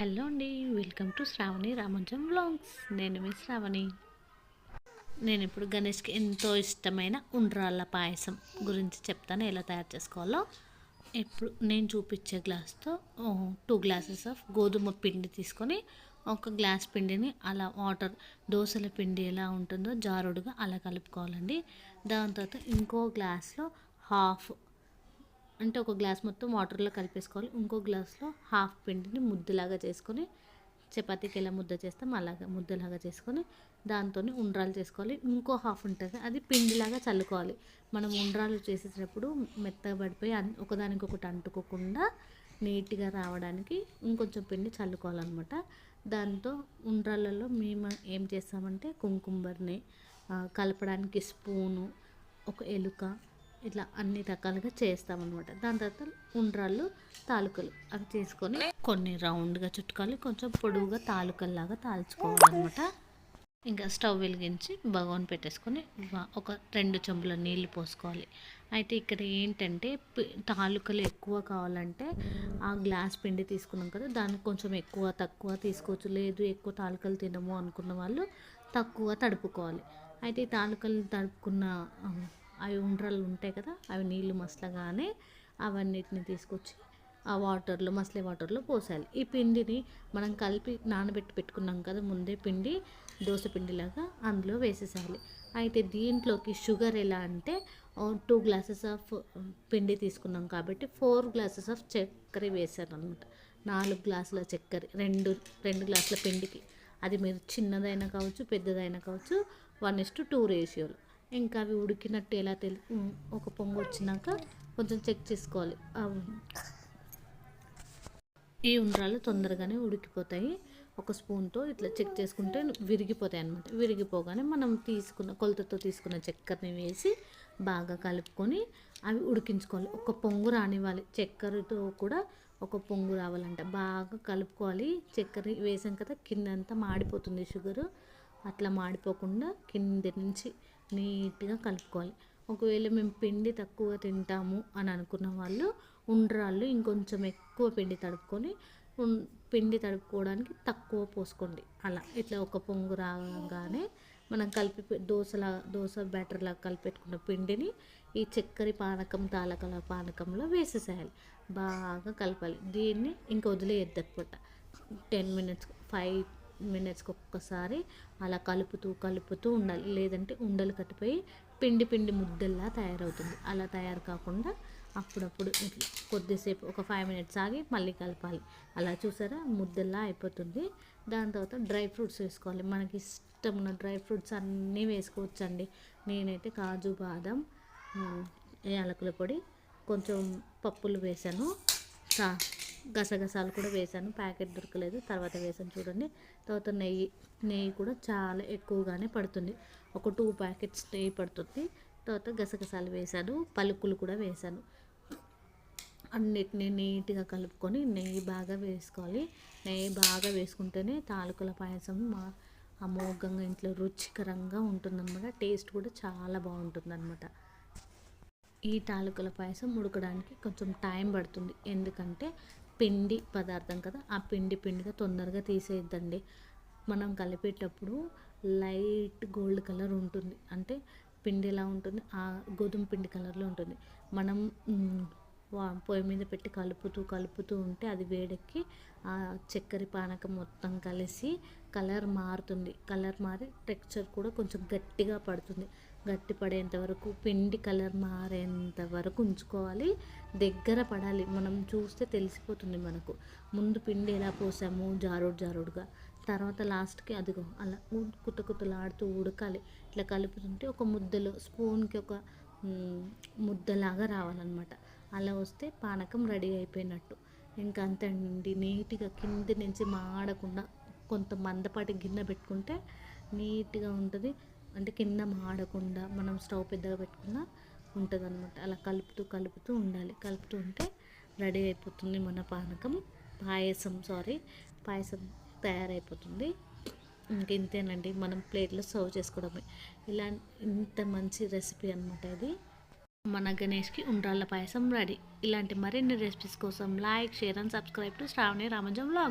Hello అండి welcome to Sravani Ramanjam vlogs. నేను మీ శ్రావణి. నేను ఇప్పుడు గణేష్కి ఎంతో ఇష్టమైన ఉండ్రాళ్ళ పాయసం గురించి చెప్తాను ఎలా తయారు చేసుకోవాలో. ఇప్పుడు నేను చూపించే గ్లాస్తో టూ గ్లాసెస్ ఆఫ్ గోధుమ పిండి తీసుకొని ఒక గ్లాస్ పిండిని అలా వాటర్ దోశల పిండి ఎలా ఉంటుందో జారుడుగా అలా కలుపుకోవాలండి. దాని తర్వాత ఇంకో గ్లాస్లో హాఫ్ అంటే ఒక గ్లాస్ మొత్తం వాటర్లో కలిపేసుకోవాలి. ఇంకో గ్లాస్లో హాఫ్ పిండిని ముద్దలాగా చేసుకొని చపాతీకి ఎలా ముద్ద చేస్తాం అలాగా ముద్దలాగా చేసుకొని దాంతో ఉండ్రాలు చేసుకోవాలి. ఇంకో హాఫ్ ఉంటుంది. అది పిండిలాగా చల్లుకోవాలి. మనం ఉండ్రాలు చేసేటప్పుడు మెత్తగా పడిపోయి ఒకదానికొకటి అంటుకోకుండా నీట్గా రావడానికి ఇంకొంచెం పిండి చల్లుకోవాలన్నమాట. దాంతో ఉండ్రాలలో మేము ఏం చేస్తామంటే కుంకుమర్ని కలపడానికి స్పూను ఒక ఎలుక ఇట్లా అన్ని రకాలుగా చేస్తామన్నమాట. దాని తర్వాత ఉండ్రాళ్ళు తాలూకలు అవి చేసుకొని కొన్ని రౌండ్గా చుట్టుకోవాలి. కొంచెం పొడువుగా తాలూకల్లాగా తాల్చుకోవాలన్నమాట. ఇంకా స్టవ్ వెలిగించి బగోన్ పెట్టేసుకొని ఒక రెండు చెంబుల నీళ్ళు పోసుకోవాలి. అయితే ఇక్కడ ఏంటంటే తాలూకలు ఎక్కువ కావాలంటే ఆ గ్లాస్ పిండి తీసుకున్నాం కదా దానికి కొంచెం ఎక్కువ తక్కువ తీసుకోవచ్చు. లేదు ఎక్కువ తాలుకలు తినము అనుకున్న వాళ్ళు తక్కువ తడుపుకోవాలి. అయితే ఈ తాలూకలు తడుపుకున్న అవి ఉండ్రలు ఉంటాయి కదా అవి నీళ్ళు మసలగానే అవన్నిటిని తీసుకొచ్చి ఆ వాటర్లో మసలే వాటర్లో పోసాలి. ఈ పిండిని మనం కలిపి నానబెట్టి పెట్టుకున్నాం కదా ముందే పిండి దోశ పిండిలాగా అందులో వేసేసాలి అయితే దీంట్లోకి షుగర్ ఎలా అంటే టూ గ్లాసెస్ ఆఫ్ పిండి తీసుకున్నాం కాబట్టి ఫోర్ గ్లాసెస్ ఆఫ్ చక్కెర వేసాను అనమాట నాలుగు గ్లాసుల చక్కెర రెండు రెండు గ్లాసుల పిండికి. అది మీరు చిన్నదైనా కావచ్చు పెద్దదైనా కావచ్చు వన్ ఇస్ టు టూ రేషియోలో. ఇంకా అవి ఉడికినట్టు ఎలా తెలి ఒక పొంగు వచ్చినాక కొంచెం చెక్ చేసుకోవాలి. ఈ ఉండ్రాలు తొందరగానే ఉడికిపోతాయి. ఒక స్పూన్తో ఇట్లా చెక్ చేసుకుంటే విరిగిపోతాయి అనమాట విరిగిపోగానే మనం తీసుకున్న కొలతతో తీసుకున్న చక్కెరని వేసి బాగా కలుపుకొని అవి ఉడికించుకోవాలి. ఒక పొంగు రానివ్వాలి. చక్కెరతో కూడా ఒక పొంగు రావాలంట. బాగా కలుపుకోవాలి. చక్కెర వేసాం కదా కిందంతా మాడిపోతుంది షుగరు. అట్లా మాడిపోకుండా కింద నుంచి నీట్గా కలుపుకోవాలి. ఒకవేళ మేము పిండి తక్కువ తింటాము అని అనుకున్న వాళ్ళు ఉండ్రాళ్ళు ఇంకొంచెం ఎక్కువ పిండి తడుపుకొని పిండి తడుపుకోవడానికి తక్కువ పోసుకోండి. అలా. ఇట్లా ఒక పొంగు రాగానే మనం కలిపి దోశలా దోశ బ్యాటర్లా కలిపెట్టుకున్న పిండిని ఈ చక్కెర పానకం తాలకల పానకంలో వేసేసేయాలి. బాగా కలపాలి. దీన్ని ఇంక వదిలేయద్దనమాట టెన్ మినిట్స్ ఫైవ్ మినిట్స్కి ఒక్కసారి అలా కలుపుతూ కలుపుతూ ఉండాలి. లేదంటే ఉండలు కట్టిపోయి పిండి పిండి ముద్దల్లా తయారవుతుంది. అలా తయారు కాకుండా అప్పుడప్పుడు ఇట్లా కొద్దిసేపు ఒక ఫైవ్ మినిట్స్ ఆగి మళ్ళీ కలపాలి. అలా చూసారా? ముద్దల్లా అయిపోతుంది. దాని తర్వాత డ్రై ఫ్రూట్స్ వేసుకోవాలి. మనకి ఇష్టం ఉన్న డ్రై ఫ్రూట్స్ అన్నీ వేసుకోవచ్చండి. నేనైతే కాజు బాదం యాలకుల పొడి కొంచెం పప్పులు వేసాను. గసగసాలు కూడా వేసాను ప్యాకెట్ దొరకలేదు. తర్వాత వేసాను చూడండి. తర్వాత నెయ్యి నెయ్యి కూడా చాలా ఎక్కువగానే పడుతుంది. ఒక టూ ప్యాకెట్స్ నెయ్యి పడుతుంది. తర్వాత గసగసాలు వేసాను పలుకులు కూడా వేసాను అన్నిటిని నీట్గా కలుపుకొని నెయ్యి బాగా వేసుకోవాలి. నెయ్యి బాగా వేసుకుంటేనే తాలూకుల పాయసం మా అమోఘంగా ఇంట్లో రుచికరంగా ఉంటుందన్నమాట. టేస్ట్ కూడా చాలా బాగుంటుందన్నమాట. ఈ తాలూకుల పాయసం ఉడకడానికి కొంచెం టైం పడుతుంది. ఎందుకంటే పిండి పదార్థం కదా ఆ పిండి పిండిగా తొందరగా తీసేయద్దండి. మనం కలిపేటప్పుడు లైట్ గోల్డ్ కలర్ ఉంటుంది. అంటే పిండి ఎలా ఉంటుంది? ఆ గోధుమ పిండి కలర్లో ఉంటుంది. మనం పొయ్యి మీద పెట్టి కలుపుతూ కలుపుతూ ఉంటే అది వేడెక్కి ఆ చక్కెర పానకం మొత్తం కలిసి కలర్ మారుతుంది. కలర్ మారి టెక్స్చర్ కూడా కొంచెం గట్టిగా పడుతుంది. గట్టి పడేంత వరకు పిండి కలర్ మారేంత వరకు ఉంచుకోవాలి. దగ్గర పడాలి. మనం చూస్తే తెలిసిపోతుంది మనకు. ముందు పిండి ఎలా పోసాము జారుడు జారుడుగా. తర్వాత లాస్ట్కి అదిగో అలా కుత్త కుతలాడుతూ ఉడకాలి. ఇట్లా కలుపుతుంటే ఒక ముద్దలో స్పూన్కి ఒక ముద్దలాగా రావాలన్నమాట. అలా వస్తే పానకం రెడీ అయిపోయినట్టు. ఇంకా అండి నీట్గా కింది నుంచి మాడకుండా కొంత మందపాటి గిన్నె పెట్టుకుంటే నీట్గా ఉంటుంది. అంటే కింద మాడకుండా మనం స్టవ్ పెద్దగా పెట్టుకున్నా ఉంటుంది అనమాట అలా కలుపుతూ కలుపుతూ ఉండాలి. కలుపుతూ ఉంటే రెడీ అయిపోతుంది మన పానకం. పాయసం సారీ పాయసం తయారైపోతుంది. ఇంక ఇంతేనండి మనం ప్లేట్లో సర్వ్ చేసుకోవడమే. ఇలా ఇంత మంచి రెసిపీ అనమాట ఇది. మన గణేష్కి ఉండ్రాళ్ళ పాయసం రెడీ. ఇలాంటి మరిన్ని రెసిపీస్ కోసం like share and subscribe to Sravani Ramajam blog